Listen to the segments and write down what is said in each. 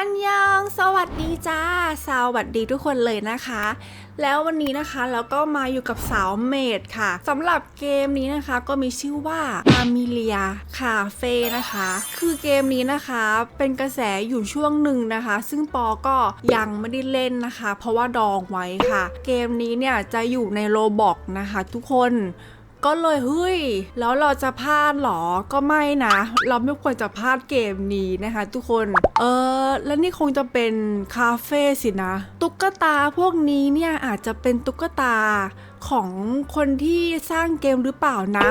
อันยอง สวัสดีจ้า สวัสดีทุกคนเลยนะคะ แล้ววันนี้นะคะเราก็มาอยู่กับสาวเมดค่ะสำหรับเกมนี้นะคะก็มีชื่อว่าอามิเลียคาเฟ่นะคะ คือเกมนี้นะคะเป็นกระแสอยู่ช่วงหนึ่งนะคะ ซึ่งปอก็ยังไม่ได้เล่นนะคะ เพราะว่าดองไว้ค่ะ เกมนี้เนี่ยจะอยู่ในโรบอกนะคะ ทุกคน ก็เลยเฮ้ย แล้วเราจะพลาดเหรอ ก็ไม่นะ เราไม่ควรจะพลาดเกมนี้นะคะทุกคน เออ แล้วนี่คงจะเป็นคาเฟ่สินะ ตุ๊กตาพวกนี้เนี่ยอาจจะเป็นตุ๊กตาของคนที่สร้างเกมหรือเปล่านะ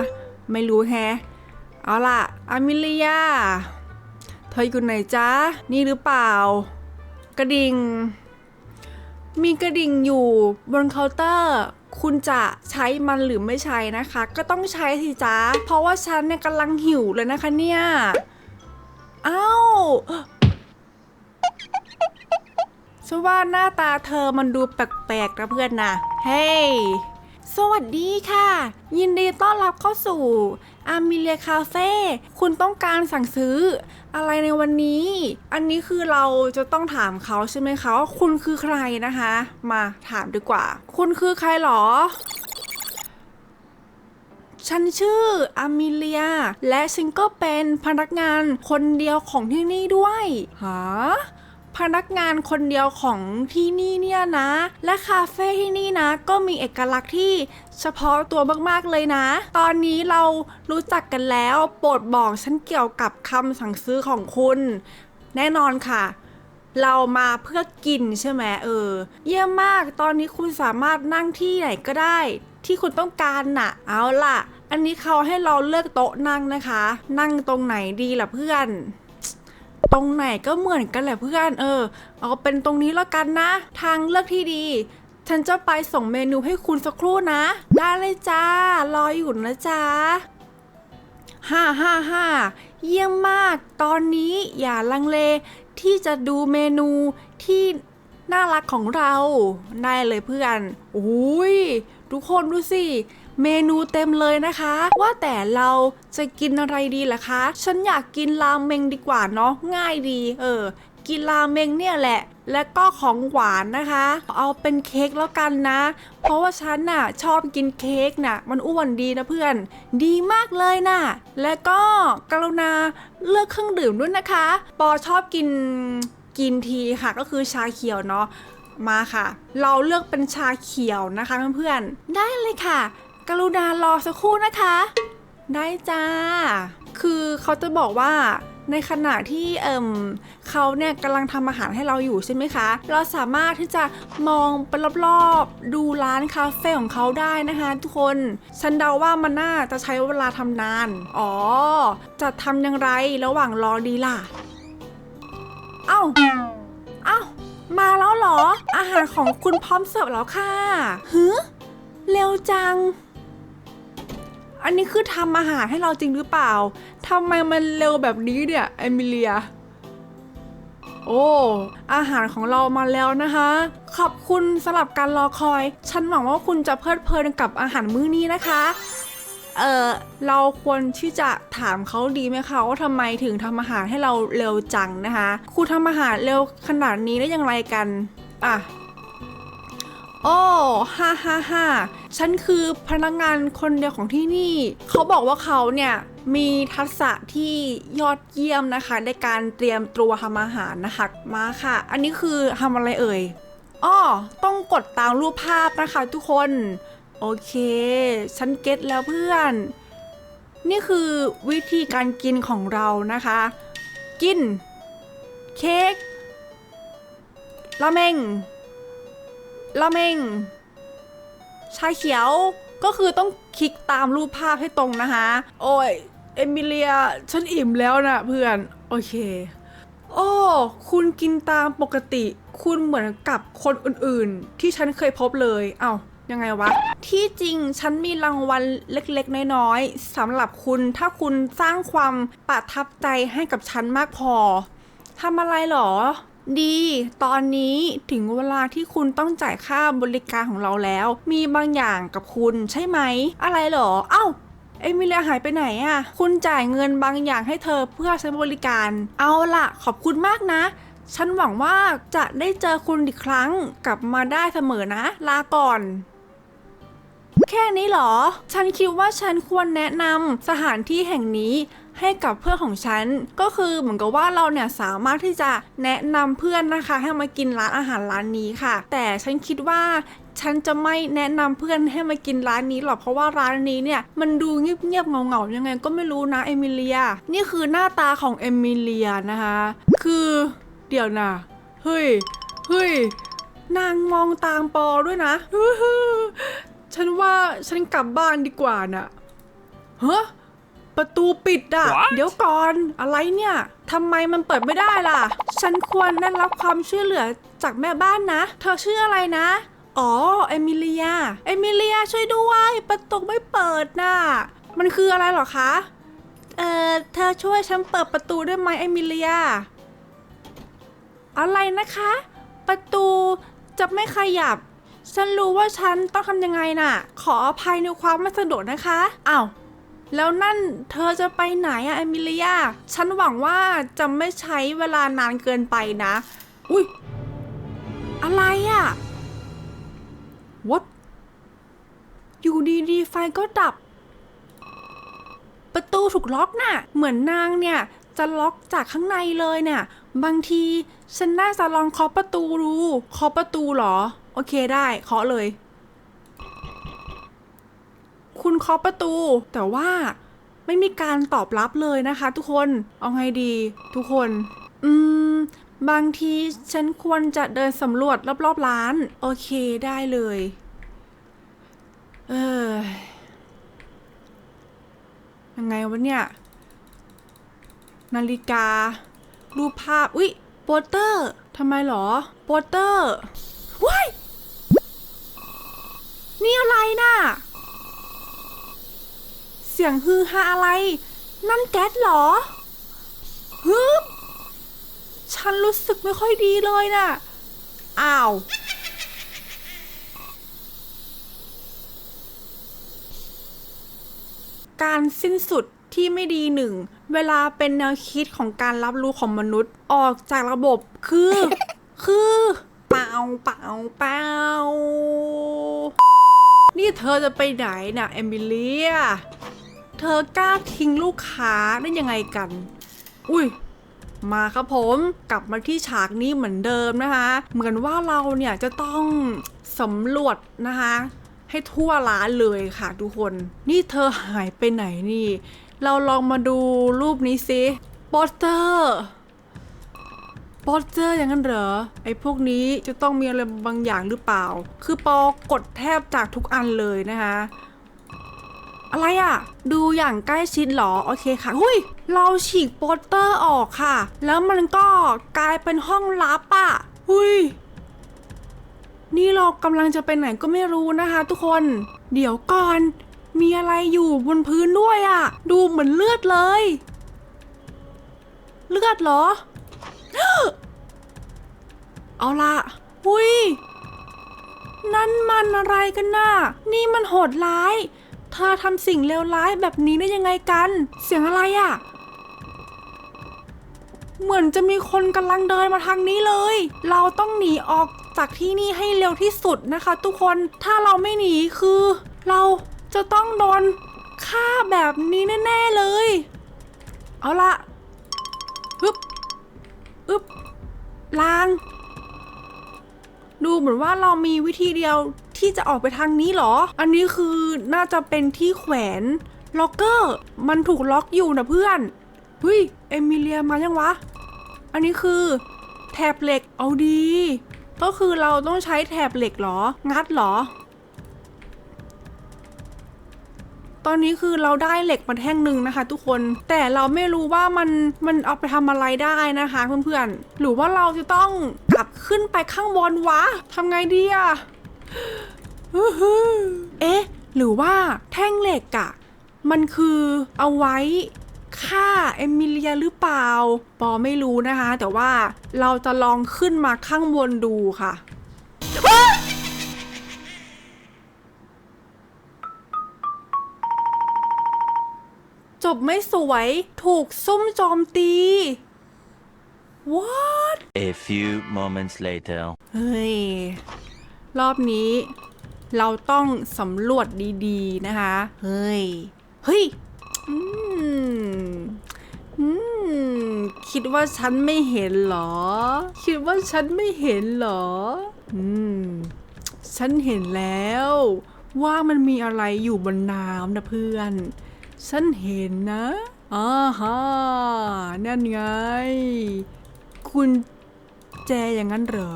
ไม่รู้แฮะ เอาล่ะ อามิเลีย เธออยู่ไหนจ๊ะ นี่หรือเปล่า กระดิ่ง มีกระดิ่งอยู่บนเคาน์เตอร์ คุณจะใช้มันหรือไม่ใช้นะคะ ก็ต้องใช้สิจ้าเพราะว่าฉันเนี่ยกำลังหิวเลยนะคะเนี่ยอ้าวฉันว่าหน้าตาเธอมันดูแปลกๆนะเพื่อนนะเฮ้ย สวัสดีค่ะ ยินดีต้อนรับเข้าสู่อามิเลียคาเฟ่คุณต้องการสั่งซื้อ อะไรในวันนี้ อันนี้คือเราจะต้องถามเขาใช่ไหมคะว่าคุณคือใครนะคะ มาถามดีกว่า คุณคือใครหรอ ฉันชื่ออามิเลีย และฉันก็เป็นพนักงานคนเดียวของที่นี่ด้วยฮะ พนักงานคนเดียวของที่นี่เนี่ยนะ และคาเฟ่ที่นี่นะ ก็มีเอกลักษณ์ที่เฉพาะตัวมากๆเลยนะ ตอนนี้เรารู้จักกันแล้วโปรดบอกฉันเกี่ยวกับคำสั่งซื้อของคุณ แน่นอนค่ะเรามาเพื่อกินใช่ไหมเออ เยี่ยมมากตอนนี้คุณสามารถนั่งที่ไหนก็ได้ ที่คุณต้องการน่ะ เอาล่ะ อันนี้เขาให้เราเลือกโต๊ะนั่งนะคะ นั่งตรงไหนดีล่ะเพื่อน ตรงไหนก็เหมือนกันแหละเพื่อนเออ เอาเป็นตรงนี้แล้วกันนะ ทางเลือกที่ดี ฉันจะไปส่งเมนูให้คุณสักครู่นะ ได้เลยจ้ารออยู่นะจ๊ะห้าห้าห้าเยี่ยมมาก ตอนนี้อย่าลังเลที่จะดูเมนูที่น่ารักของเรา ได้เลยเพื่อนโอ้ยทุกคนดูสิ เมนูเต็มเลยนะคะ ว่าแต่เราจะกินอะไรดีล่ะคะ ฉันอยากกินราเมงดีกว่าเนาะง่ายดี เออ กินราเมงเนี่ยแหละ และก็ของหวานนะคะ เอาเป็นเค้กแล้วกันนะ เพราะว่าฉันน่ะชอบกินเค้กน่ะ มันอ้วนดีนะเพื่อน ดีมากเลยน่ะ และก็กรุณาเลือกเครื่องดื่มด้วยนะคะ ปอชอบกินกินทีค่ะ ก็คือชาเขียวเนาะมาค่ะ เราเลือกเป็นชาเขียวนะคะเพื่อนๆ ได้เลยค่ะ กรุณารอสักครู่นะคะ ได้จ้า คือเขาจะบอกว่าในขณะที่เอ่มเขาเนี่ยกำลังทำอาหารให้เราอยู่ใช่ไหมคะ เราสามารถที่จะมองไปรอบๆ ดูร้านคาเฟ่ของเขาได้นะคะ ทุกคน ฉันเดาว่ามันน่าจะใช้เวลาทำนาน อ๋อ จะทำอย่างไรระหว่างรอดีล่ะ เอ้า เอ้า มาแล้วเหรอ อาหารของคุณพร้อมเสิร์ฟแล้วค่ะฮึเร็วจัง อันนี้คือทำอาหารให้เราจริงหรือเปล่าทำไมมันเร็วแบบนี้เนี่ยเอมิเลีย โอ้ อาหารของเรามาแล้วนะคะ ขอบคุณสำหรับการรอคอย ฉันหวังว่าคุณจะเพลิดเพลินกับอาหารมื้อนี้นะคะ เออเราควรที่จะถามเขาดีไหมคะว่าทำไมถึงทำอาหารให้เราเร็วจังนะคะครูทำอาหารเร็วขนาดนี้ได้อย่างไรกัน อะ อ้ฮ่าฮ่าฮ่าฉันคือพนักงานคนเดียวของที่นี่ เขาบอกว่าเขาเนี่ยมีทักษะที่ยอดเยี่ยมนะคะ ในการเตรียมตัวทำอาหารนะคะมาค่ะ อันนี้คือทำอะไรเอ่ยอ้อต้องกดตามรูปภาพนะคะทุกคน โอเค ฉันเก็ตแล้วเพื่อน นี่คือวิธีการกินของเรานะคะ กิน เค้กราเมง ราเมง ชาเขียวก็คือต้องคลิกตามรูปภาพให้ตรงนะคะ โอ้ย เอมิเลีย ฉันอิ่มแล้วนะเพื่อน โอเค โอ้ คุณกินตามปกติ คุณเหมือนกับคนอื่นๆ ที่ฉันเคยพบเลย เอ้ายังไงวะ ที่จริงฉันมีรางวัลเล็กๆ น้อยๆสำหรับคุณถ้าคุณสร้างความประทับใจให้กับฉันมากพอทำอะไรหรอ ดี ตอนนี้ถึงเวลาที่คุณต้องจ่ายค่าบริการของเราแล้ว มีบางอย่างกับคุณใช่ไหม อะไรหรอ เอ้าเอมิเลียหายไปไหนอะคุณจ่ายเงินบางอย่างให้เธอเพื่อใช้บริการ เอาล่ะขอบคุณมากนะ ฉันหวังว่าจะได้เจอคุณอีกครั้ง กลับมาได้เสมอนะ ลาก่อนแค่นี้เหรอ ฉันคิดว่าฉันควรแนะนำสถานที่แห่งนี้ ให้กับเพื่อนของฉัน ก็คือเหมือนกับว่าเราเนี่ยสามารถที่จะแนะนำเพื่อนนะคะ ให้มากินร้านอาหารร้านนี้ค่ะ แต่ฉันคิดว่าฉันจะไม่แนะนำเพื่อนให้มากินร้านนี้หรอกเพราะว่าร้านนี้เนี่ยมันดูเงียบๆเงาๆยังไงก็ไม่รู้นะเอมิเลีย นี่คือหน้าตาของเอมิเลียนะคะ คือเดี๋ยวนะเฮ้ยเฮ้ยนางมองตามปอด้วยนะ ฉันว่าฉันกลับบ้านดีกว่าน่ะฮะ ประตูปิดอะ What? เดี๋ยวก่อน อะไรเนี่ยทำไมมันเปิดไม่ได้ล่ะ ฉันควรได้รับความช่วยเหลือจากแม่บ้านนะ เธอชื่ออะไรนะ อ๋อ เอมิเลีย เอมิเลียช่วยด้วย ประตูไม่เปิดน่ะ มันคืออะไรเหรอคะ เอ่อ เธอช่วยฉันเปิดประตูได้ไหมเอมิเลีย อะไรนะคะ ประตูจะไม่ขยับ ฉันรู้ว่าฉันต้องทำยังไงน่ะ ขออภัยในความไม่สะดวกนะคะอ้าว แล้วนั่นเธอจะไปไหนอะเอมิเลีย ฉันหวังว่าจะไม่ใช้เวลานานเกินไปนะ อุ้ย อะไรอะ what อยู่ดีๆไฟก็ดับ ประตูถูกล็อกน่ะ เหมือนนางเนี่ย จะล็อกจากข้างในเลยเนี่ย บางทีฉันน่าจะลองเคาะประตูดูเคาะประตูเหรอ โอเคได้เคาะเลย คุณเคาะประตู แต่ว่าไม่มีการตอบรับเลยนะคะ ทุกคนเอาไงดี ทุกคน อืม บางทีฉันควรจะเดินสำรวจรอบๆร้าน โอเคได้เลย เออยังไงวะเนี่ย นาฬิกา รูปภาพ อุ๊ยโปสเตอร์ทำไมหรอโปสเตอร์ว้ายนี่อะไรน่ะ เสียงฮือฮาอะไร นั่นแก๊สเหรอฮึบฉันรู้สึกไม่ค่อยดีเลยน่ะ อ้าว การสิ้นสุดที่ไม่ดีหนึ่ง เวลาเป็นแนวคิดของการรับรู้ของมนุษย์ออกจากระบบคือ คือ เปล่าเปล่าเปล่านี่เธอจะไปไหนน่ะ เอมิเลีย เธอกล้าทิ้งลูกค้าได้ยังไงกัน อุ้ยมาครับผมกลับมาที่ฉากนี้เหมือนเดิมนะคะ เหมือนว่าเราเนี่ยจะต้องสำรวจนะคะ ให้ทั่วร้านเลยค่ะทุกคน นี่เธอหายไปไหนนี่ เราลองมาดูรูปนี้สิโปสเตอร์โปสเตอร์อย่างนั้นเหรอไอ้พวกนี้จะต้องมีอะไรบางอย่างหรือเปล่า คือปอกดแทบจากทุกอันเลยนะคะ อะไรอะ่ะดูอย่างใกล้ชิดเหรอ โอเคค่ะ หุยเราฉีกโปสเตอร์ออกค่ะ แล้วมันก็กลายเป็นห้องลับอะ่ะหุยนี่เรากำลังจะไปไหนก็ไม่รู้นะคะ ทุกคน เดี๋ยวก่อน มีอะไรอยู่บนพื้นด้วยอะ่ะดูเหมือนเลือดเลย เลือดเหรอ เอาละหุยนั่นมันอะไรกันน่ะ นี่มันโหดร้าย เธอทำสิ่งเลวร้ายแบบนี้ได้ยังไงกัน เสียงอะไรอะ่ะ เหมือนจะมีคนกำลังเดินมาทางนี้เลย เราต้องหนีออกจากที่นี่ให้เร็วที่สุดนะคะ ทุกคน ถ้าเราไม่หนีคือ เราจะต้องโดนฆ่าแบบนี้แน่ๆเลย เอาละฮึบอึบลาง ดูเหมือนว่าเรามีวิธีเดียว ที่จะออกไปทางนี้เหรอ อันนี้คือน่าจะเป็นที่แขวนล็อกเกอร์ มันถูกล็อกอยู่นะเพื่อนเฮ้ยเอมิเลียมายังวะ อันนี้คือแถบเหล็กเอาดี ก็คือเราต้องใช้แถบเหล็กเหรอ งัดเหรอ ตอนนี้คือเราได้เหล็กมาแท่งหนึ่งนะคะ ทุกคน แต่เราไม่รู้ว่ามันมันเอาไปทำอะไรได้นะคะเพื่อนๆ หรือว่าเราจะต้องกลับขึ้นไปข้างบนวะทำไงดีอะ เอ๊ะ หรือว่าแท่งเหล็กอะมันคือเอาไว้ฆ่าเอมิเลียหรือเปล่า ปอไม่รู้นะคะ แต่ว่าเราจะลองขึ้นมาข้างบนดูค่ะ จบไม่สวยถูกซุ่มโจมตี what A few moments later. เฮ้ย รอบนี้ เราต้องสำรวจดีๆนะคะ เฮ้ย เฮ้ย อืม อืม คิดว่าฉันไม่เห็นเหรอ คิดว่าฉันไม่เห็นเหรอ อืม ฉันเห็นแล้วว่ามันมีอะไรอยู่บนน้ำนะเพื่อน ฉันเห็นนะอ่าฮะนั่นไง คุณแจอย่างนั้นเหรอ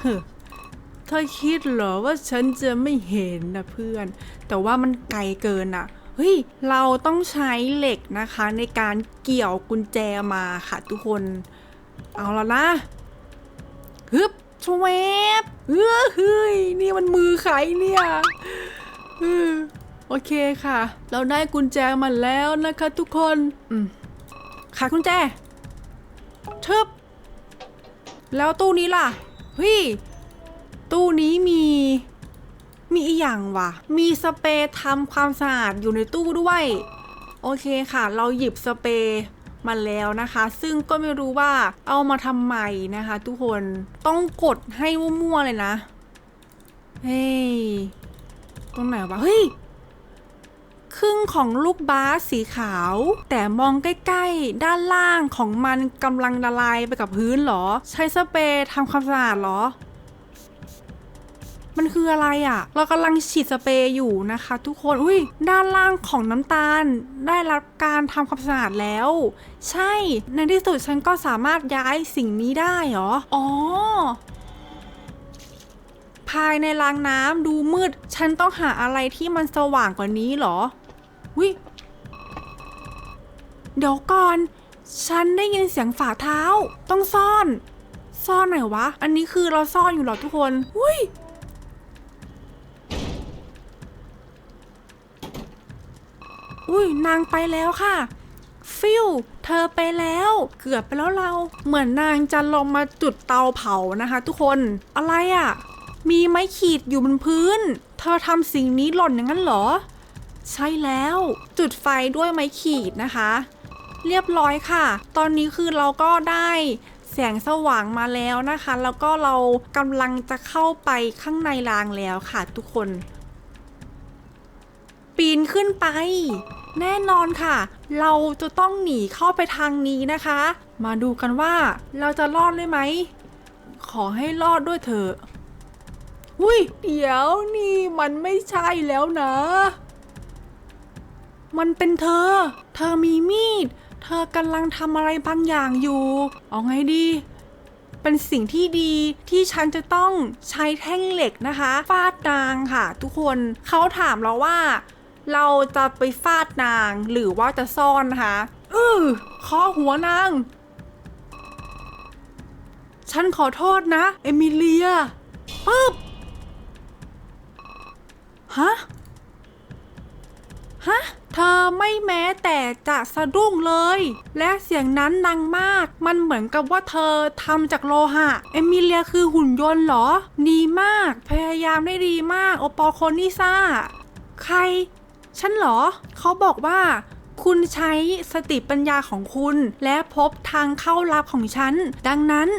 เฮ้อ เธอคิดเหรอว่าฉันจะไม่เห็นนะเพื่อน แต่ว่ามันไกลเกินอะเฮ้ย เราต้องใช้เหล็กนะคะในการเกี่ยวกุญแจมาค่ะทุกคน เอาแล้วนะฮึบชวบเออเฮ้ย นี่มันมือใครเนี่ยโอเคค่ะ เราได้กุญแจมาแล้วนะคะทุกคนขายกุญแจทึบแล้วตู้นี้ล่ะเฮ้ย ตู้นี้มี มีอีกอย่างว่ะมีสเปรย์ทำความสะอาดอยู่ในตู้ด้วย โอเคค่ะ เราหยิบสเปรย์มาแล้วนะคะ ซึ่งก็ไม่รู้ว่าเอามาทำใหม่นะคะ ทุกคนต้องกดให้มั่วๆเลยนะ เฮ้ย ตรงไหนวะ เฮ้ย ครึ่งของลูกบาสสีขาว แต่มองใกล้ๆ ด้านล่างของมันกำลังละลายไปกับพื้นเหรอ ใช้สเปรย์ทำความสะอาดเหรอ มันคืออะไรอะ่ะ เรากำลังฉีดสเปรย์อยู่นะคะ ทุกคน อุ้ยด้านล่างของน้ำตาล ได้รับการทำความสะอาดแล้ว ใช่ ในที่สุดฉันก็สามารถย้ายสิ่งนี้ได้เหรอ อ๋อภายในรางน้ำดูมืด ฉันต้องหาอะไรที่มันสว่างกว่านี้เหรอวิเดี๋ยวก่อน ฉันได้ยินเสียงฝ่าเท้า ต้องซ่อน ซ่อนไหนวะ อันนี้คือเราซ่อนอยู่เหรอทุกคนอุ้ อุ้ยนางไปแล้วค่ะฟิวเธอไปแล้ว เกือบไปแล้วเรา เหมือนนางจะลงมาจุดเตาเผานะคะ ทุกคน อะไรอะ่ะ มีไม้ขีดอยู่บนพื้น เธอทำสิ่งนี้หล่นอย่างนั้นเหรอ ใช่แล้ว จุดไฟด้วยไม้ขีดนะคะ เรียบร้อยค่ะ ตอนนี้คือเราก็ได้แสงสว่างมาแล้วนะคะ แล้วก็เรากำลังจะเข้าไปข้างในรางแล้วค่ะทุกคน ปีนขึ้นไป แน่นอนค่ะ เราจะต้องหนีเข้าไปทางนี้นะคะ มาดูกันว่าเราจะรอดได้ไหม ขอให้รอดด้วยเถอะอุ้ยเดี๋ยวนี่มันไม่ใช่แล้วนะ มันเป็นเธอ เธอมีมีด เธอกำลังทำอะไรบางอย่างอยู่ เอาไงดี เป็นสิ่งที่ดีที่ฉันจะต้องใช้แท่งเหล็กนะคะ ฟาดนางค่ะ ทุกคนเขาถามเราว่า เราจะไปฟาดนางหรือว่าจะซ่อนนะคะเออขอหัวนาง ฉันขอโทษนะ เอมิเลียปึ๊บฮะ ฮะ เธอไม่แม้แต่จะสะดุ้งเลย และเสียงนั้นดังมาก มันเหมือนกับว่าเธอทำจากโลหะ เอมิเลียคือหุ่นยนต์เหรอ ดีมาก พยายามได้ดีมาก โอปอลโคนิซ่า ใคร ฉันเหรอ เขาบอกว่า คุณใช้สติปัญญาของคุณ และพบทางเข้าลับของฉัน ดังนั้น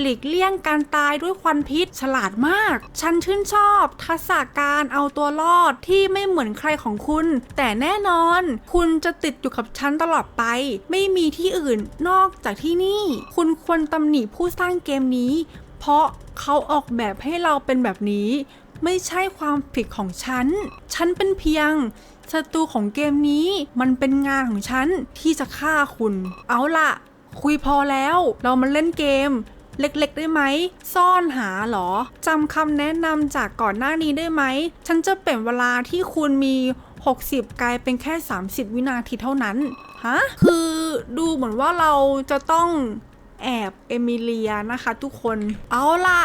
หลีกเลี่ยงการตายด้วยควันพิษฉลาดมาก ฉันชื่นชอบทักษะการเอาตัวรอดที่ไม่เหมือนใครของคุณ แต่แน่นอน คุณจะติดอยู่กับฉันตลอดไป ไม่มีที่อื่นนอกจากที่นี่ คุณควรตำหนิผู้สร้างเกมนี้ เพราะเขาออกแบบให้เราเป็นแบบนี้ ไม่ใช่ความผิดของฉัน ฉันเป็นเพียง ศัตรูของเกมนี้มันเป็นงานของฉันที่จะฆ่าคุณ เอาล่ะ คุยพอแล้ว เรามาเล่นเกม เล็กๆ ได้ไหม ซ่อนหาเหรอจำคำแนะนำจากก่อนหน้านี้ได้ไหม ฉันจะเปลี่ยนเวลาที่คุณมี 60 กลายเป็นแค่ 30 วินาทีเท่านั้น ฮะ คือดูเหมือนว่าเราจะต้องแอบเอมิเลียนะคะทุกคน เอาล่ะ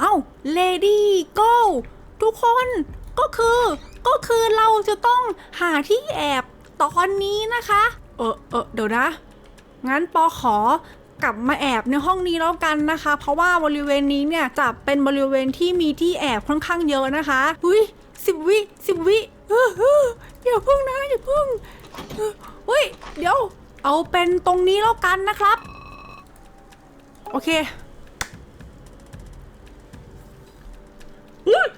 เอ้าเลดี้โกทุกคน ก็คือ ก็คือเราจะต้องหาที่แอบตอนนี้นะคะ เออเออเดี๋ยวนะ งั้นปอขอกลับมาแอบในห้องนี้แล้วกันนะคะ เพราะว่าบริเวณนี้เนี่ยจะเป็นบริเวณที่มีที่แอบค่อนข้างเยอะนะคะอุ้ยสิบวิสิบวิเออเอออย่าพึ่งนะอย่าพึ่งเฮ้ยเดี๋ยว เอาเป็นตรงนี้แล้วกันนะครับ โอเคอุ๊ย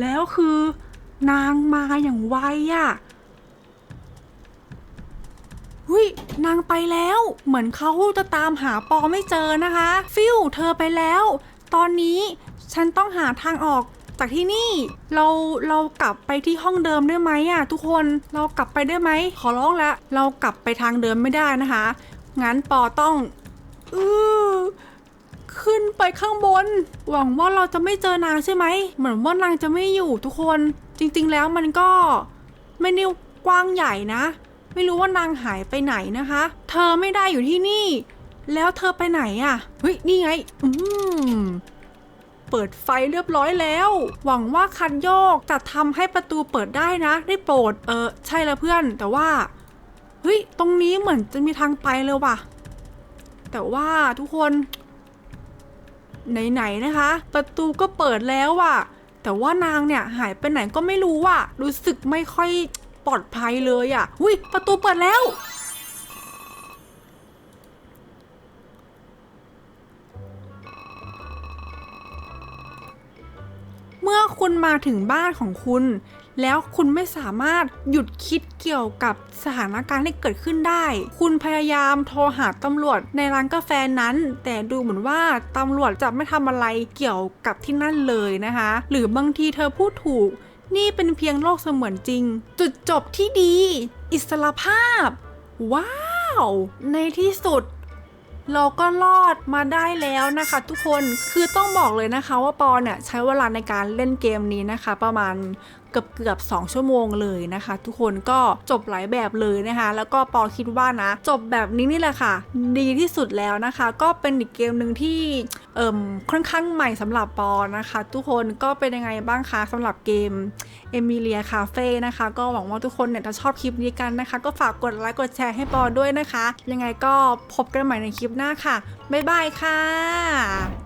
แล้วคือนางมาอย่างไวอะหุยนางไปแล้ว เหมือนเขาจะตามหาปอไม่เจอนะคะ ฟิวเธอไปแล้ว ตอนนี้ฉันต้องหาทางออกจากที่นี่เราเรากลับไปที่ห้องเดิมได้ไหมอะทุกคนเรากลับไปได้ไหมขอร้องล้วเรากลับไปทางเดิมไม่ได้นะคะ งั้นปอต้อง อือ ขึ้นไปข้างบน หวังว่าเราจะไม่เจอนางใช่ไหม เหมือนว่านางจะไม่อยู่ทุกคน จริง ๆ แล้วมันก็ไม่ได้กว้างใหญ่นะ ไม่รู้ว่านางหายไปไหนนะคะ เธอไม่ได้อยู่ที่นี่ แล้วเธอไปไหนอะ่ะ เฮ้ย นี่ไง อืม เปิดไฟเรียบร้อยแล้ว หวังว่าคันโยกจะทำให้ประตูเปิดได้นะ ได้โปรด เออ ใช่แล้วเพื่อน แต่ว่า เฮ้ย ตรงนี้เหมือนจะมีทางไปเลยว่ะ แต่ว่าทุกคน ไหนๆนะคะ ประตูก็เปิดแล้วว่ะแต่ว่านางเนี่ยหายไปไหนก็ไม่รู้ว่ะรู้สึกไม่ค่อยปลอดภัยเลยอะอุ้ยประตูเปิดแล้ว เมื่อคุณมาถึงบ้านของคุณ แล้วคุณไม่สามารถหยุดคิดเกี่ยวกับสถานการณ์ที่เกิดขึ้นได้ คุณพยายามโทรหาตำรวจในร้านกาแฟนั้น แต่ดูเหมือนว่าตำรวจจะไม่ทำอะไรเกี่ยวกับที่นั่นเลยนะคะ หรือบางทีเธอพูดถูก นี่เป็นเพียงโลกเสมือนจริง จุดจบที่ดี อิสระภาพ ว้าว ในที่สุด เราก็รอดมาได้แล้วนะคะ ทุกคนคือต้องบอกเลยนะคะว่าปอเนี่ยใช้เวลาในการเล่นเกมนี้นะคะ ประมาณ กือบเกือบ2ชั่วโมงเลยนะคะ ทุกคนก็จบหลายแบบเลยนะคะ แล้วก็ปอคิดว่านะ จบแบบนี้นี่แหละค่ะ ดีที่สุดแล้วนะคะ ก็เป็นอีกเกมหนึ่งที่เอ่มค่อนข้างใหม่สำหรับปอนะคะ ทุกคนก็เป็นยังไงบ้างคะสำหรับเกมเอมิเลียคาเฟ่นะคะ ก็หวังว่าทุกคนเนี่ยจะชอบคลิปนี้กันนะคะ ก็ฝากกดไลค์กดแชร์ให้ปอด้วยนะคะ ยังไงก็พบกันใหม่ในคลิปหน้าค่ะบ๊ายบายค่ะ